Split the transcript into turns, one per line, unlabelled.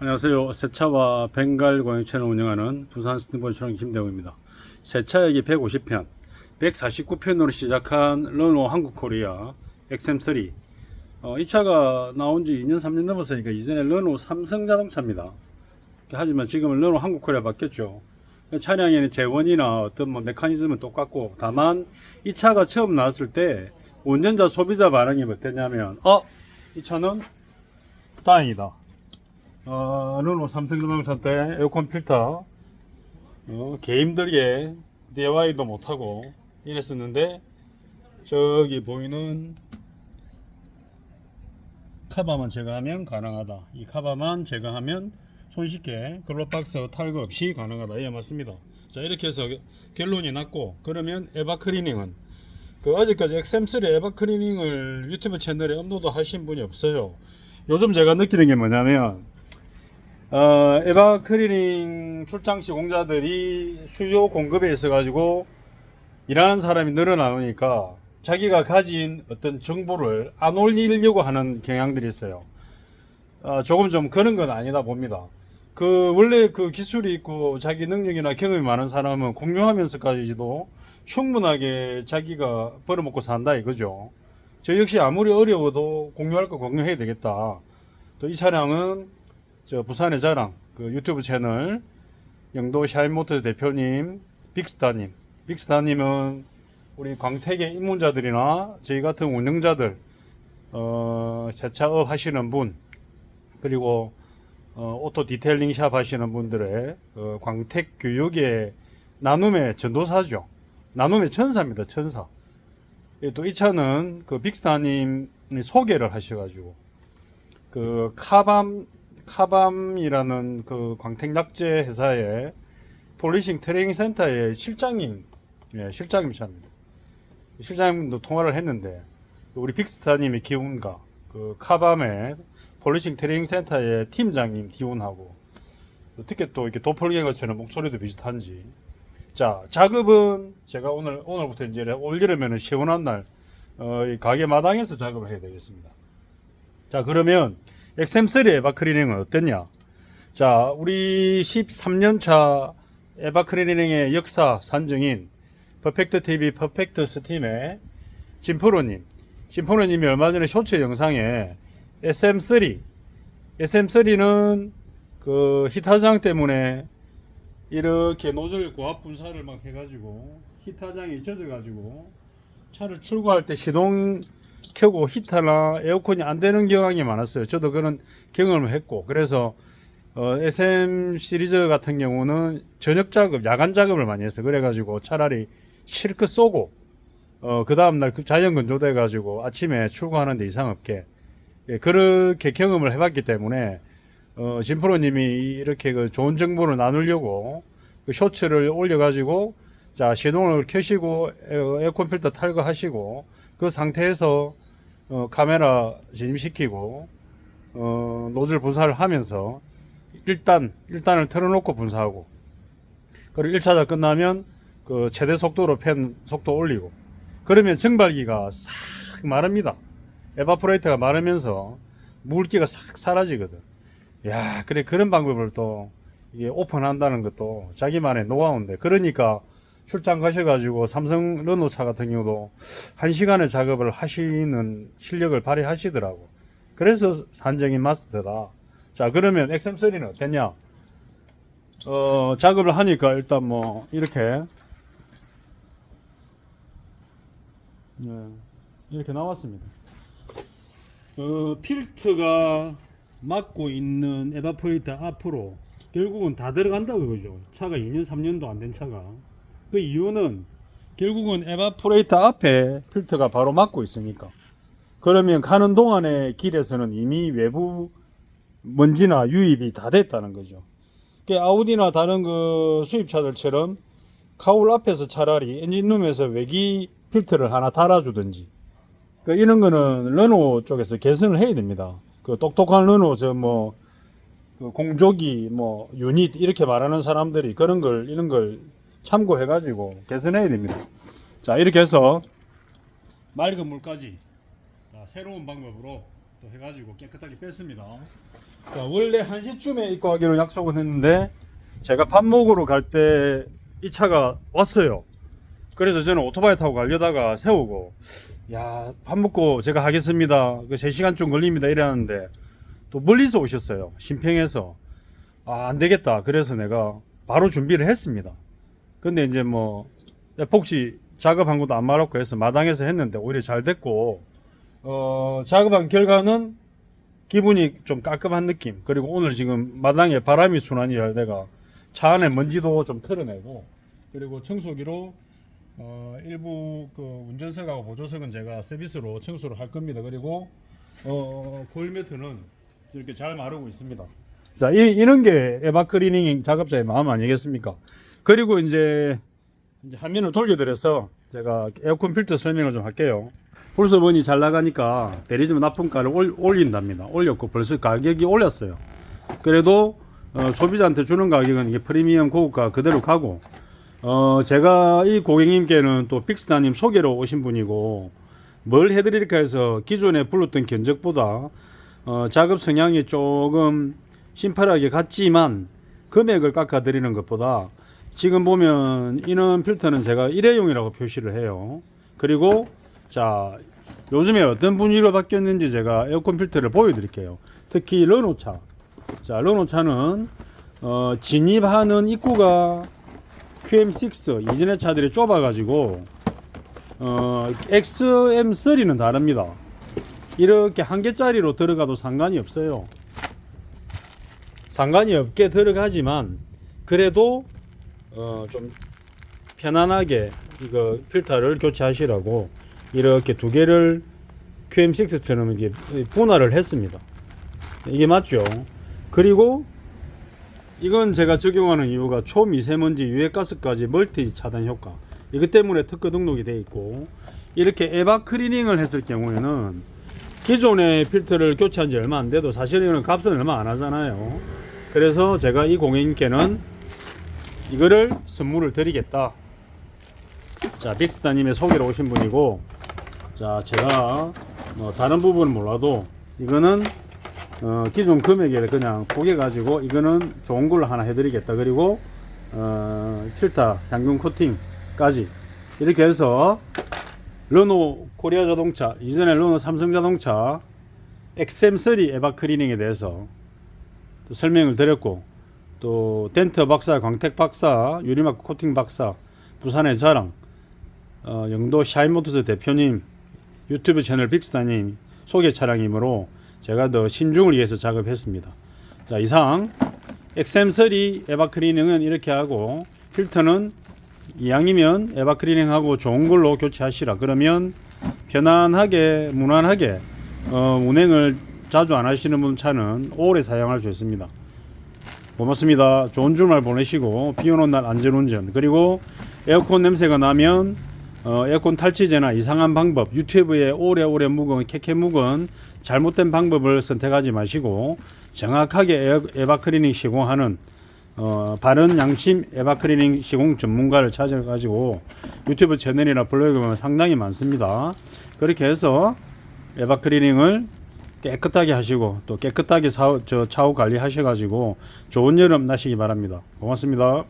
안녕하세요. 세차와 벵갈 채널 운영하는 부산 스티븐처럼 김대웅입니다. 세차역이 150편, 149편으로 시작한 르노 한국코리아 XM3. 어, 이 차가 나온 지 2년, 3년 넘었으니까 이전에 르노 삼성 자동차입니다. 하지만 지금은 르노 한국코리아 바뀌었죠. 차량에는 재원이나 어떤 뭐 메커니즘은 똑같고, 다만 이 차가 처음 나왔을 때 운전자 소비자 반응이 어땠냐면, 어, 이 차는 다행이다. 어, 르노 삼성자동차 때 에어컨 필터 어, 개 힘들게 DIY도 못하고 이랬었는데 저기 보이는 카바만 제거하면 가능하다. 이 카바만 제거하면 손쉽게 글로박스 탈거 없이 가능하다. 예, 맞습니다. 자, 이렇게 해서 결론이 났고 그러면 에바 클리닝은 그 어제까지 XM3 에바 클리닝을 유튜브 채널에 업로드 하신 분이 없어요. 요즘 제가 느끼는 게 뭐냐면 어, 에바 클리닝 출장 시 공자들이 수요 공급에 있어 가지고 일하는 사람이 늘어나니까 자기가 가진 어떤 정보를 안 올리려고 하는 경향들이 있어요. 어, 조금 좀 그런 건 아니다 봅니다. 그 원래 그 기술이 있고 자기 능력이나 경험이 많은 사람은 공유하면서까지도 충분하게 자기가 벌어먹고 산다 이거죠. 저 역시 아무리 어려워도 공유할 거 공유해야 되겠다. 또 이 차량은 저 부산의 자랑 그 유튜브 채널 영도 샤인모터 대표님 빅스타님. 빅스타님은 우리 광택의 입문자들이나 저희 같은 운영자들 어, 세차업 하시는 분 그리고 어, 오토 디테일링 샵 하시는 분들의 어, 광택 교육의 나눔의 전도사죠. 나눔의 천사입니다 천사. 예, 또이 차는 그 빅스타님이 소개를 하셔가지고 그 카밤 카밤이라는 그 광택 낙제 회사의 폴리싱 트레이닝 센터의 실장님, 예, 실장님차입니다. 실장님도 통화를 했는데 우리 빅스타님의 기운과 그 카밤의 폴리싱 트레이닝 센터의 팀장님 기운하고 어떻게 또 이렇게 도플갱어처럼 목소리도 비슷한지. 자, 작업은 제가 오늘 오늘부터 이제 올 여름에는 시원한 날 어, 이 가게 마당에서 작업을 해야 되겠습니다. 자, 그러면 XM3 에바 클리닝은 어땠냐? 자, 우리 13년차 에바 클리닝의 역사 산증인 퍼펙트 TV 퍼펙트 스팀의 진프로님. 진프로님이 얼마 전에 쇼츠 영상에 SM3, SM3는 그 히타장 때문에 이렇게 노즐 고압 분사를 막 해가지고 히타장이 젖어가지고 차를 출고할 때 시동 켜고 히터나 에어컨이 안 되는 경향이 많았어요. 저도 그런 경험을 했고 그래서 어, SM 시리즈 같은 경우는 저녁 작업, 야간 작업을 많이 했어요. 그래가지고 차라리 실컷 쏘고 어, 그 다음날 그 자연 건조돼 가지고 아침에 출고하는데 이상 없게 예, 그렇게 경험을 해봤기 때문에 어, 진프로님이 이렇게 그 좋은 정보를 나누려고 그 쇼츠를 올려가지고 자 시동을 켜시고 에어- 에어컨 필터 탈거하시고 그 상태에서 어, 카메라 진입시키고 어, 노즐 분사를 하면서 일단 일단을 틀어놓고 분사하고 그리고 1차가 끝나면 그 최대 속도로 팬 속도 올리고 그러면 증발기가 싹 마릅니다. 에바포레이터가 마르면서 물기가 싹 사라지거든. 야, 그래 그런 방법을 또 이게 오픈한다는 것도 자기만의 노하우인데 그러니까 출장 가셔가지고 삼성 르노차 같은 경우도 한 시간의 작업을 하시는 실력을 발휘하시더라고. 그래서 산정인 마스터다. 자, 그러면 XM3는 어땠냐? 어, 작업을 하니까 일단 뭐, 이렇게, 네, 이렇게 나왔습니다. 어, 필터가 막고 있는 에바포레이터 앞으로 결국은 다 들어간다 그거죠. 차가 2년, 3년도 안 된 차가. 그 이유는 결국은 에바포레이터 앞에 필터가 바로 막고 있으니까. 그러면 가는 동안의 길에서는 이미 외부 먼지나 유입이 다 됐다는 거죠. 그 아우디나 다른 그 수입차들처럼 카울 앞에서 차라리 엔진룸에서 외기 필터를 하나 달아주든지 그 이런 거는 르노 쪽에서 개선을 해야 됩니다. 그 똑똑한 르노 저뭐 그 공조기 뭐 유닛 이렇게 말하는 사람들이 그런 걸 이런 걸 참고해 가지고 개선해야 됩니다. 자 이렇게 해서 맑은 물까지 자, 새로운 방법으로 또 해가지고 깨끗하게 뺐습니다. 자, 원래 1시쯤에 입고 가기로 약속은 했는데 제가 밥 먹으러 갈때 이 차가 왔어요. 그래서 저는 오토바이 타고 가려다가 세우고 야, 밥 먹고 제가 하겠습니다. 그 3시간쯤 걸립니다. 이랬는데 또 멀리서 오셨어요. 신평에서. 아, 안 되겠다. 그래서 내가 바로 준비를 했습니다. 근데 이제 뭐 혹시 작업한 것도 안 말았고 해서 마당에서 했는데 오히려 잘 됐고 어, 작업한 결과는 기분이 좀 깔끔한 느낌. 그리고 오늘 지금 마당에 바람이 순환이 잘 돼가 차 안에 먼지도 좀 털어내고 그리고 청소기로 어, 일부 그 운전석하고 보조석은 제가 서비스로 청소를 할 겁니다. 그리고 어, 골 매트는 이렇게 잘 마르고 있습니다. 자, 이, 이런 게 에바 클리닝 작업자의 마음 아니겠습니까? 그리고 이제, 이제 화면을 돌려드려서 제가 에어컨 필터 설명을 좀 할게요. 벌써 보니 잘 나가니까 대리점 납품가를 올, 올린답니다. 올렸고 벌써 가격이 올렸어요. 그래도 어, 소비자한테 주는 가격은 이게 프리미엄 고급가 그대로 가고 어, 제가 이 고객님께는 또 빅스타님 소개로 오신 분이고 뭘 해드릴까 해서 기존에 불렀던 견적보다 어, 작업 성향이 조금 심플하게 같지만 금액을 깎아드리는 것보다 지금 보면 이는 필터는 제가 일회용이라고 표시를 해요. 그리고 자 요즘에 어떤 분위기로 바뀌었는지 제가 에어컨 필터를 보여드릴게요. 특히 르노차. 자 르노차는 어, 진입하는 입구가 QM6 이전의 차들이 좁아가지고 어, XM3는 다릅니다. 이렇게 한 개짜리로 들어가도 상관이 없어요. 상관이 없게 들어가지만 그래도 어, 좀 편안하게 이거 필터를 교체하시라고 이렇게 두 개를 QM6처럼 이게 분할을 했습니다. 이게 맞죠? 그리고 이건 제가 적용하는 이유가 초미세먼지 유해가스까지 멀티 차단 효과 이것 때문에 특허 등록이 돼 있고 이렇게 에바 클리닝을 했을 경우에는 기존의 필터를 교체한 지 얼마 안 돼도 사실은 값은 얼마 안 하잖아요 그래서 제가 이 고객님께는 이거를 선물을 드리겠다 자 빅스타님의 소개로 오신 분이고 자 제가 뭐 다른 부분은 몰라도 이거는 어, 기존 금액에 그냥 포개 가지고 이거는 좋은 걸로 하나 해드리겠다. 그리고 어, 필터 향균 코팅까지 이렇게 해서 르노 코리아 자동차 이전에 르노 삼성 자동차 XM3 에바 클리닝에 대해서 또 설명을 드렸고 또 덴트 박사, 광택 박사, 유리막 코팅 박사, 부산의 자랑, 어, 영도 샤인모터스 대표님, 유튜브 채널 빅스타님 소개 차량이므로 제가 더 신중을 위해서 작업했습니다. 자 이상 XM3 에바 클리닝은 이렇게 하고 필터는 이왕이면 에바 클리닝하고 좋은 걸로 교체하시라. 그러면 편안하게 무난하게 어, 운행을 자주 안 하시는 분 차는 오래 사용할 수 있습니다. 고맙습니다. 좋은 주말 보내시고 비 오는 날 안전운전 그리고 에어컨 냄새가 나면 어, 에어컨 탈취제나 이상한 방법 유튜브에 오래오래 묵은 캐캐 묵은 잘못된 방법을 선택하지 마시고 정확하게 에바클리닝 시공하는 어, 바른 양심 에바클리닝 시공 전문가를 찾아가지고 유튜브 채널이나 블로그에 보면 상당히 많습니다. 그렇게 해서 에바클리닝을 깨끗하게 하시고 또 깨끗하게 사, 저 차후 관리하셔가지고 좋은 여름 나시기 바랍니다. 고맙습니다.